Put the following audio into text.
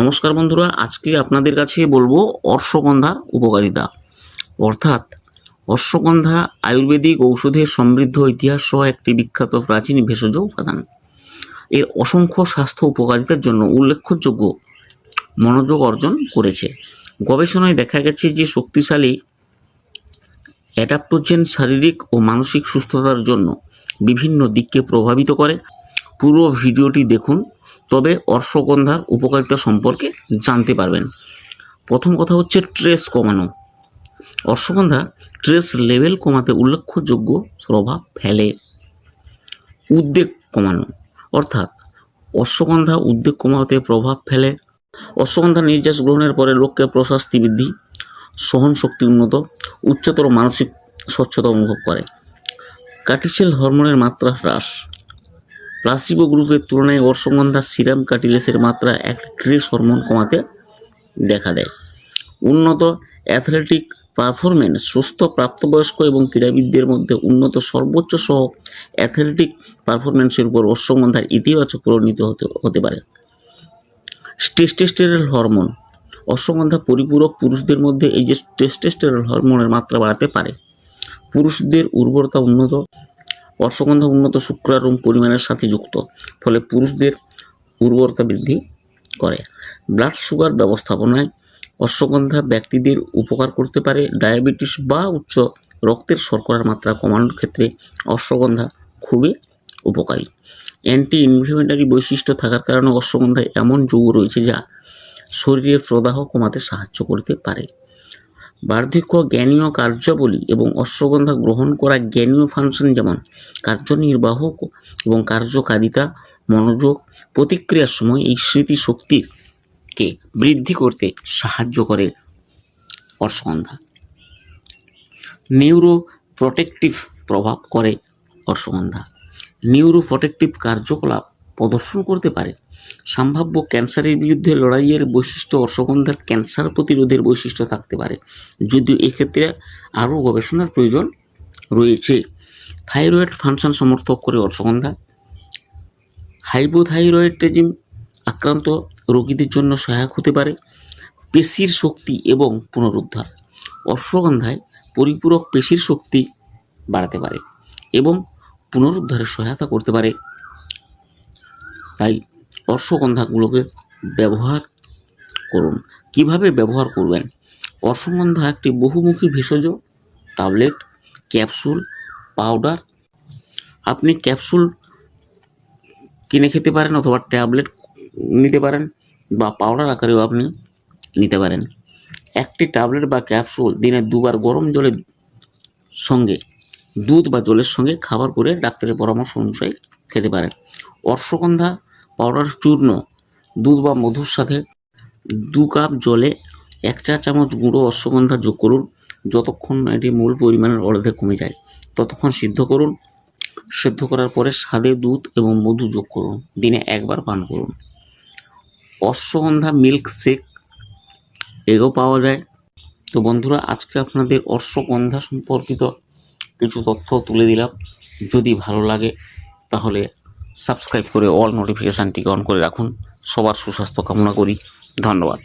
নমস্কার বন্ধুরা, আজকে আপনাদের কাছে বলব অশ্বগন্ধার উপকারিতা। অর্থাৎ অশ্বগন্ধা আয়ুর্বেদিক ঔষধের সমৃদ্ধ ইতিহাস সহ একটি বিখ্যাত প্রাচীন ভেষজ উপাদান। এর অসংখ্য স্বাস্থ্য উপকারিতার জন্য উল্লেখযোগ্য মনোযোগ অর্জন করেছে। গবেষণায় দেখা গেছে যে শক্তিশালী অ্যাডাপ্টোজেন শারীরিক ও মানসিক সুস্থতার জন্য বিভিন্ন দিককে প্রভাবিত করে। পুরো ভিডিওটি দেখুন তবে অশ্বগন্ধার উপকারিতা সম্পর্কে জানতে পারবেন। প্রথম কথা হচ্ছে ট্রেস কমানো। অশ্বগন্ধা ট্রেস লেভেল কমাতে উল্লেখযোগ্য প্রভাব ফেলে। উদ্বেগ কমানো, অর্থাৎ অশ্বগন্ধা উদ্বেগ কমাতে প্রভাব ফেলে। অশ্বগন্ধা নির্যাস গ্রহণের পরে লোককে প্রশাস্তি বৃদ্ধি সহন শক্তি উন্নত, উচ্চতর মানসিক স্বচ্ছতা অনুভব করে। কার্টিসেল হরমোনের মাত্রা হ্রাস প্লাসিবো গ্রুপের তুলনায় অশ্বগন্ধা সিরাম কার্টিলেসের মাত্রা এক ট্রেস হরমোন কমাতে দেখা দেয়। উন্নত অ্যাথলেটিক পারফরমেন্স সুস্থ প্রাপ্তবয়স্ক এবং ক্রীড়াবিদদের মধ্যে উন্নত সর্বোচ্চ সহ অ্যাথলেটিক পারফরমেন্সের উপর অশ্বগন্ধার ইতিবাচক পরিণত হতে হতে পারে। টেস্টেস্টেরল হরমোন অশ্বগন্ধা পরিপূরক পুরুষদের মধ্যে এই যে টেস্টেস্টেরল হরমোনের মাত্রা বাড়াতে পারে। পুরুষদের উর্বরতা উন্নত অশ্বগন্ধা উন্নত শুক্রাণু পরিমাণের সাথে যুক্ত, ফলে পুরুষদের উর্বরতা বৃদ্ধি করে। ব্লাড সুগার ব্যবস্থাপনায় অশ্বগন্ধা ব্যক্তিদের উপকার করতে পারে ডায়াবেটিস বা উচ্চ রক্তের শর্করার মাত্রা কমানোর ক্ষেত্রে অশ্বগন্ধা খুবই উপকারী। অ্যান্টি ইনফ্লেমেটারি বৈশিষ্ট্য থাকার কারণে অশ্বগন্ধায় এমন যৌগ রয়েছে যা শরীরের প্রদাহ কমাতে সাহায্য করতে পারে। বার্ধক্য জ্ঞানীয় কার্যাবলী এবং অশ্বগন্ধা গ্রহণ করা জ্ঞানীয় ফাংশন যেমন কার্যনির্বাহ এবং কার্যকারিতা, মনোযোগ, প্রতিক্রিয়ার সময় এই স্মৃতি শক্তিকে বৃদ্ধি করতে সাহায্য করে অশ্বগন্ধা। নিউরো প্রোটেকটিভ প্রভাব করে অশ্বগন্ধা। নিউরো প্রোটেকটিভ কার্যকলাপ প্রদর্শন করতে পারে। সম্ভাব্য ক্যান্সারের বিরুদ্ধে লড়াইয়ের বৈশিষ্ট্য অশ্বগন্ধার ক্যান্সার প্রতিরোধের বৈশিষ্ট্য থাকতে পারে। যদিও এক্ষেত্রে আরও গবেষণার প্রয়োজন রয়েছে। থাইরয়েড ফাংশন সমর্থক করে অশ্বগন্ধা হাইপোথাইরয়েডিজম আক্রান্ত রোগীদের জন্য সহায়ক হতে পারে। পেশির শক্তি এবং পুনরুদ্ধার। অশ্বগন্ধায় পরিপূরক পেশির শক্তি বাড়াতে পারে এবং পুনরুদ্ধারে সহায়তা করতে পারে। তাই অশ্বগন্ধাগুলোকে ব্যবহার করুন। কীভাবে ব্যবহার করবেন? অশ্বগন্ধা একটি বহুমুখী ভেষজ, ট্যাবলেট, ক্যাপসুল, পাউডার। আপনি ক্যাপসুল কিনে খেতে পারেন অথবা ট্যাবলেট নিতে পারেন বা পাউডার আকারেও আপনি নিতে পারেন। একটি ট্যাবলেট বা ক্যাপসুল দিনে দুবার গরম জলের সঙ্গে, দুধ বা জলের সঙ্গে খাবার করে ডাক্তারের পরামর্শ অনুযায়ী খেতে পারেন। অশ্বগন্ধা পাউডার চূর্ণ, দুধ বা মধুর সাথে দু কাপ জলে এক চা চামচ গুঁড়ো অশ্বগন্ধা যোগ করুন। যতক্ষণ এটি মূল পরিমাণের অর্ধেক কমে যায়, ততক্ষণ সিদ্ধ করুন। সেদ্ধ করার পরে স্বাদে দুধ এবং মধু যোগ করুন। দিনে একবার পান করুন। অশ্বগন্ধা মিল্ক শেক এগো পাওয়া যায়। তো বন্ধুরা, আজকে আপনাদের অশ্বগন্ধা সম্পর্কিত কিছু তথ্য তুলে দিলাম। যদি ভালো লাগে, তাহলে সাবস্ক্রাইব করে অল নোটিফিকেশানটিকে অন করে রাখুন। সবার সুস্বাস্থ্য কামনা করি। ধন্যবাদ।